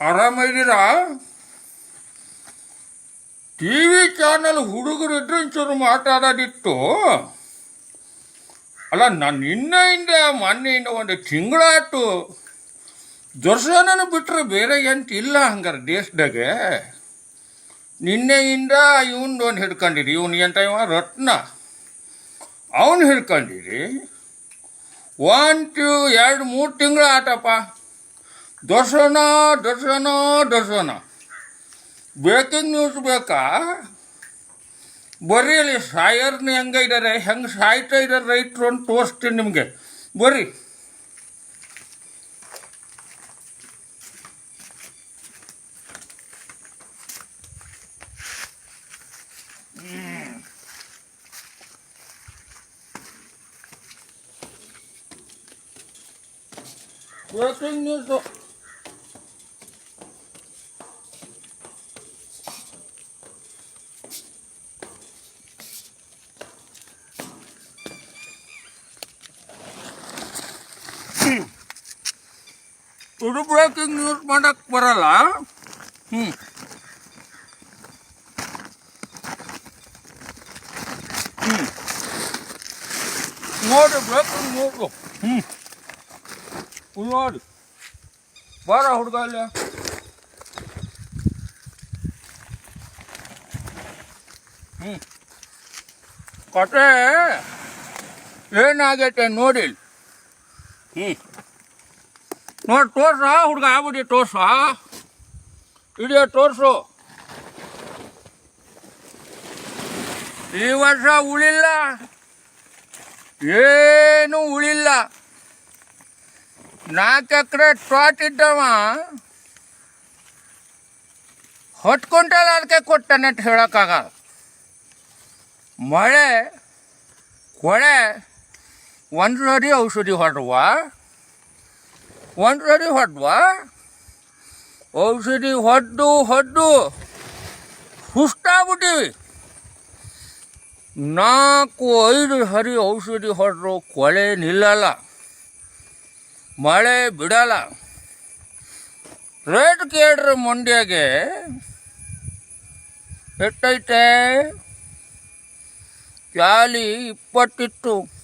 ಆರಾಮಿದ್ದೀರಾ T V channel ಹುಡುಗರು ಇದ್ರೆ ಒಂಚೂರು ಮಾತಾಡೋದಿತ್ತು ಅಲ್ಲ, ನಾನು ನಿನ್ನೆಯಿಂದ ಮೊನ್ನೆಯಿಂದ ಒಂದು ತಿಂಗಳಾಯ್ತು. ದರ್ಶನನ ಬಿಟ್ಟರೆ ಬೇರೆ ಎಂತ ಇಲ್ಲ ಹಂಗಾರೆ ದೇಶದಾಗೆ. ನಿನ್ನೆಯಿಂದ ಇವನ್ ಒಂದು ಹಿಡ್ಕೊಂಡಿರಿ, ಇವನು ಎಂತ ಇವ? ರತ್ನ. ಅವನು ಹಿಡ್ಕೊಂಡಿರಿ. ಒಂದು ಎರಡು, ಮೂರು ತಿಂಗಳು ಆಟಪ್ಪ ದರ್ಶನ ದರ್ಶನ ದರ್ಶನ ಬ್ರೇಕಿಂಗ್ ನ್ಯೂಸ್ ಬೇಕಾ? ಬರ್ರಿ ಅಲ್ಲಿ ಸಾಯರ್ನ ಹೆಂಗೆ ಇದ್ದಾರೆ ಹೆಂಗೆ ಸಾಯ್ತಾ ಇದ್ದಾರೆ ರೈತರು ಅಂತ ತೋರಿಸ್ತೀನಿ ನಿಮಗೆ. ಬರ್ರಿ ಬ್ರೇಕಿಂಗ್ ನ್ಯೂಸು ಇದು ಬ್ರೇಕಿಂಗ್ ನ್ಯೂಸ್ ಮಾಡಕ್ ಬರಲ್ಲ ಹ್ಞೂ ಹ್ಞೂ ನೋಡಿ ಬ್ರೇಕಿಂಗ್ ನ್ಯೂಸು ಹ್ಞೂ ಇದು ನೋಡಿ ಬಾರ ಹುಡುಗ ಅಲ್ಲಿ ಹ್ಞೂ ಕತೆ ಏನಾಗೈತೆ ನೋಡಿ ಹ್ಞೂ ನೋಡಿ, ತೋರ್ಸ ಹುಡುಗ ಆಗ್ಬಿಡಿ, ತೋರ್ಸ ಇಡಿಯೋ ತೋರ್ಸು. ಈ ವರ್ಷ ಉಳಿಲ್ಲ. ಏನು ಉಳಿಲ್ಲ. ನಾಲ್ಕು ಎಕರೆ ತೋಟ ಇದ್ದವ. ಹತ್ತು ಕ್ವಿಂಟಲ್ ಅದಕ್ಕೆ ಕೊಟ್ಟಾನೆ ಅಂತ ಹೇಳೋಕ್ಕಾಗಲ್ಲ. ಮಳೆ, ಕೊಳೆ ಒಂದು ಸರಿ ಔಷಧಿ ಹೊಡೆವ ಒಂದು ಸರಿ ಹೊಡೆವ ಔಷಧಿ ಹೊಡ್ದು ಹೊಡ್ದು ಸುಸ್ತಾಗ್ಬಿಟ್ಟಿವಿ. ನಾಲ್ಕು, ಐದು ಸರಿ ಔಷಧಿ ಹೊಡೆದ್ರು ಕೊಳೆ ನಿಲ್ಲಲ್ಲ. ಮಳೆ ಬಿಡಲ್ಲ. ರೇಟ್ ಕೇಳ್ರಿ ಮಂಡ್ಯಗೆ ಎಷ್ಟೈತೆ? ಚಾಲಿ ಇಪ್ಪತ್ತಿತ್ತು.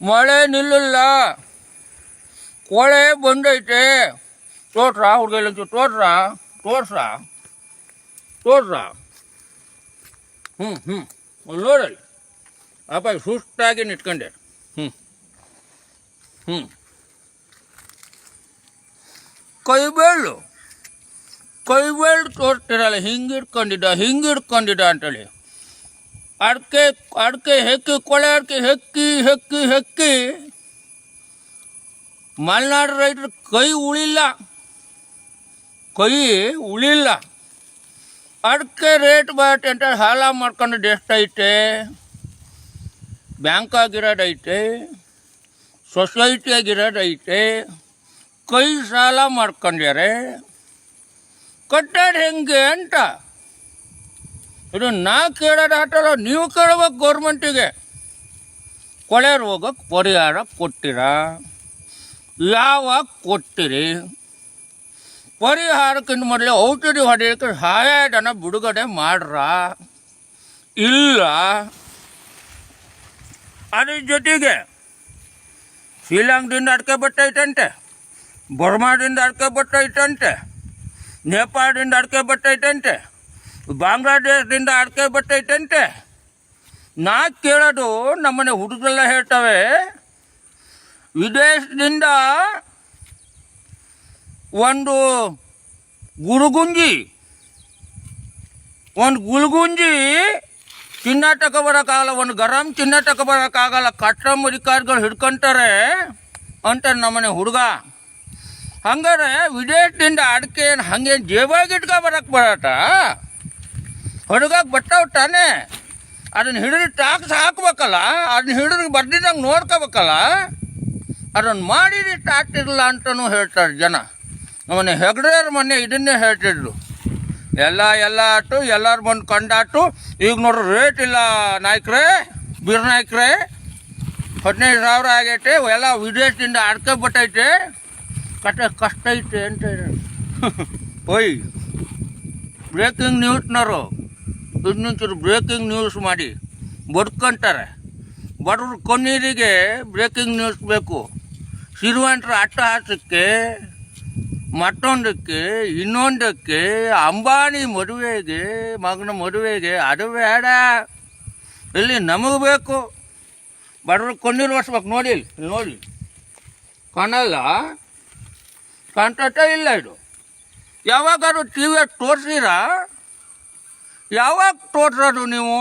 ಮಳೆ ನಿಲ್ಲಲ್ಲ. ಕೊಳೆ ಬಂದೈತೆ. ತೋರ್ಸ ಹುಡುಗ ತೋರ್ಸ ತೋರ್ಸ ತೋರ್ಸ ಹ್ಞೂ ಹ್ಞೂ ನೋಡಲ್ಲಿ. ಅಪ್ಪ ಸುಸ್ತಾಗಿ ನಿಟ್ಕೊಂಡೆ ಹ್ಞೂ ಹ್ಞೂ ಕೈಬೇಳು ಕೈಬೇಳು ತೋರ್ತಿರಲ್ಲ ಹಿಂಗಿಟ್ಕೊಂಡಿದ್ದ ಹಿಂಗಿಟ್ಕೊಂಡಿದ್ದ ಅಂತೇಳಿ. ಅಡಿಕೆ ಅಡಿಕೆ ಹೆಕ್ಕಿ ಕೊಳೆ ಅಡಿಕೆ ಹೆಕ್ಕಿ ಹೆಕ್ಕಿ ಹೆಕ್ಕಿ ಮಲೆನಾಡು ರೈತರು ಕೈ ಉಳಿಲ್ಲ ಕೈ ಉಳಿಲ್ಲ ಅಡಿಕೆ ರೇಟ್ ಬಾಟ್ ಅಂತ ಸಾಲ ಮಾಡ್ಕೊಂಡು ಎಷ್ಟೈತೆ ಬ್ಯಾಂಕಾಗಿರೋದೈತೆ ಸೊಸೈಟಿಯಾಗಿರೋದೈತೆ ಕೈ ಸಾಲ ಮಾಡ್ಕೊಂಡ್ಯಾರೆ ಕಟ್ಟೋದು ಹೆಂಗೆ ಅಂತ ಇದು ನಾ ಕೇಳೋದು ಆಟಲ್ಲ ನೀವು ಕೇಳ್ಬೇಕು ಗೌರ್ಮೆಂಟಿಗೆ. ಕೊಳೆ ರೋಗಕ್ಕೆ ಪರಿಹಾರ ಕೊಟ್ಟಿರಾ. ಯಾವಾಗ ಕೊಟ್ಟಿರಿ? ಪರಿಹಾರಕ್ಕಿಂತ ಮೊದಲೇ ಔಷಧಿ ಹೊಡೆಯೋಕ್ಕೆ ಸಹಾಯಧನ ಬಿಡುಗಡೆ ಮಾಡ್ರ? ಇಲ್ಲ. ಅದ್ರ ಜೊತೆಗೆ ಶ್ರೀಲಂಕದಿಂದ ಅಡಿಕೆ ಬರ್ತೈತಂತೆ ಬರ್ಮಾದಿಂದ ಅಡಿಕೆ ಬರ್ತೈತಂತೆ ನೇಪಾಳದಿಂದ ಅಡಿಕೆ ಬರ್ತೈತಂತೆ ಬಾಂಗ್ಲಾದೇಶದಿಂದ ಅಡಿಕೆ ಬರ್ತೈತಂತೆ. ನಾ ಕೇಳೋದು ನಮ್ಮನೆ ಹುಡುಗರೆಲ್ಲ ಹೇಳ್ತವೆ, ವಿದೇಶದಿಂದ ಒಂದು ಗುರುಗುಂಜಿ, ಒಂದು ಗುಲ್ಗುಂಜಿ ಚಿನ್ನ ತಗೊಬರೋಕ್ಕಾಗಲ್ಲ ಒಂದು ಗರಂ ಚಿನ್ನ ತಗೊಬರೋಕ್ಕಾಗಲ್ಲ ಕಟ್ಟಮ್ ಅಧಿಕಾರಿಗಳು ಹಿಡ್ಕೊಂತಾರೆ ಅಂತ ನಮ್ಮನೆ ಹುಡುಗ. ಹಂಗಾರೆ ವಿದೇಶದಿಂದ ಅಡಿಕೆ ಏನು ಹಂಗೇನು ಜೇಬಾಗಿ ಇಟ್ಕೊ ಬರೋಕ್ಕೆ ಬರಟ ಹೊರಗಾಗ ಬರ್ತಾವ ತಾನೇ ಅದನ್ನ ಹಿಡಿದು ಟಾಕ್ಸ್ ಹಾಕ್ಬೇಕಲ್ಲ? ಅದನ್ನ ಹಿಡಿದು ಬರ್ದಿದ್ದಂಗೆ ನೋಡ್ಕೋಬೇಕಲ್ಲ? ಅದನ್ನು ಮಾಡಿದ ಇರಲ್ಲ ಅಂತಲೂ ಹೇಳ್ತಾರೆ ಜನ. ಅವನ ಹೆಗ್ಡೆಯವ್ರ ಮೊನ್ನೆ ಇದನ್ನೇ ಹೇಳ್ತಿದ್ರು. ಎಲ್ಲ ಎಲ್ಲ ಆಯ್ತು ಎಲ್ಲರ ಬಂದು ಕಂಡಾಟು ಈಗ ನೋಡ್ರಿ ರೇಟ್ ಇಲ್ಲ ನಾಯ್ಕರೇ ಬೀರ್ ನಾಯ್ಕ್ರೆ ಹದಿನೈದು ಸಾವಿರ ಆಗೈತೆ, ಎಲ್ಲ ವಿದೇಶದಿಂದ ಆಡ್ಕೊಬಿಟ್ಟೈತೆ. ಕಷ್ಟ ಕಷ್ಟ ಐತೆ ಅಂತ ಹೇಳಿ ಓಯ್ ಬ್ರೇಕಿಂಗ್ ನ್ಯೂಸ್ನವರು ಇನ್ನೊಂಚೂರು ಬ್ರೇಕಿಂಗ್ ನ್ಯೂಸ್ ಮಾಡಿ. ಬಡ್ಕೊಂತಾರೆ ಬಡವ್ರ ಕೊನ್ನೀರಿಗೆ ಬ್ರೇಕಿಂಗ್ ನ್ಯೂಸ್ ಬೇಕು. ಶ್ರೀಮಂತರ ಅಟ್ಟಹಾಸಕ್ಕೆ ಮತ್ತೊಂದಕ್ಕೆ ಇನ್ನೊಂದಕ್ಕೆ ಅಂಬಾನಿ ಮದುವೆಗೆ ಮಗನ ಮದುವೆಗೆ ಅದು ಬೇಡ. ಇಲ್ಲಿ ನಮಗೆ ಬೇಕು. ಬಡವ್ರ ಕೊನ್ನೀರು ನೋಡಿ ಇಲ್ಲಿ, ನೋಡಿ. ಕಣಲ್ಲ ಕಾಣ್ತಟ ಇಲ್ಲ ಇದು. ಯಾವಾಗಾದ್ರೂ ಟಿ ವಿಯಾಗ ತೋರಿಸಿರಾ? ಯಾವಾಗ ತೋರ್ಸೋದು ನೀವು?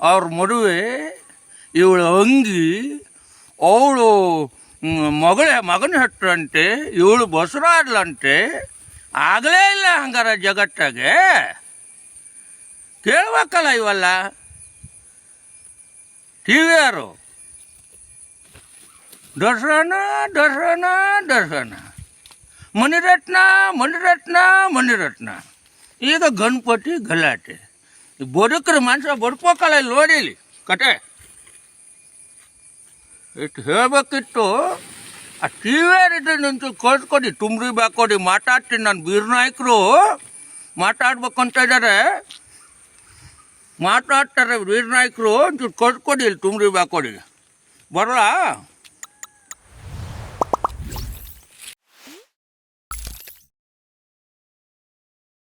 ಅವ್ರ ಮದುವೆ, ಇವಳು ಅಂಗಿ, ಅವಳು ಮಗಳ, ಮಗನ ಹತ್ತಂತೆ ಇವಳು ಬಸರಾಡ್ಲಂತೆ ಆಗಲೇ ಇಲ್ಲ ಹಂಗಾರ ಜಗತ್ತಾಗೆ. ಕೇಳ್ಬೇಕಲ್ಲ ಇವೆಲ್ಲ. ಟಿ ವಿಯವರು ದರ್ಶನ ದರ್ಶನ ದರ್ಶನ. ಮಣಿರತ್ನ ಮಣಿರತ್ನ ಮಣಿರತ್ನ. ಈಗ ಗಣಪತಿ ಗಲಾಟೆ. ಬದುಕ್ರ ಮನುಷ್ಯ ಬದುಕೋಕಲ್ಲ ಇಲ್ಲಿ ನೋಡಿ ಇಲ್ಲಿ, ಕತೆ. ಇಷ್ಟು ಹೇಳಬೇಕಿತ್ತು, ಆ ಟಿ ವಿ ನಿಂತು ಕಳ್ಸ್ಕೊಡಿ ತುಂಬ್ರಿ ಬಾಕೊಡಿ, ಮಾತಾಡ್ತೀನಿ ನಾನು ಬೀರ್ ನಾಯಕರು. ಮಾತಾಡ್ಬೇಕು ಅಂತ ಇದ್ದಾರೆ ಮಾತಾಡ್ತಾರೆ ಬೀರ್ ನಾಯಕರು ಒಂಚೂರು ಕಳ್ಸ್ಕೊಡಿ ಇಲ್ಲಿ ತುಂಬ್ರಿ ಬಾಕೊಡಿ ಬರಲಾ?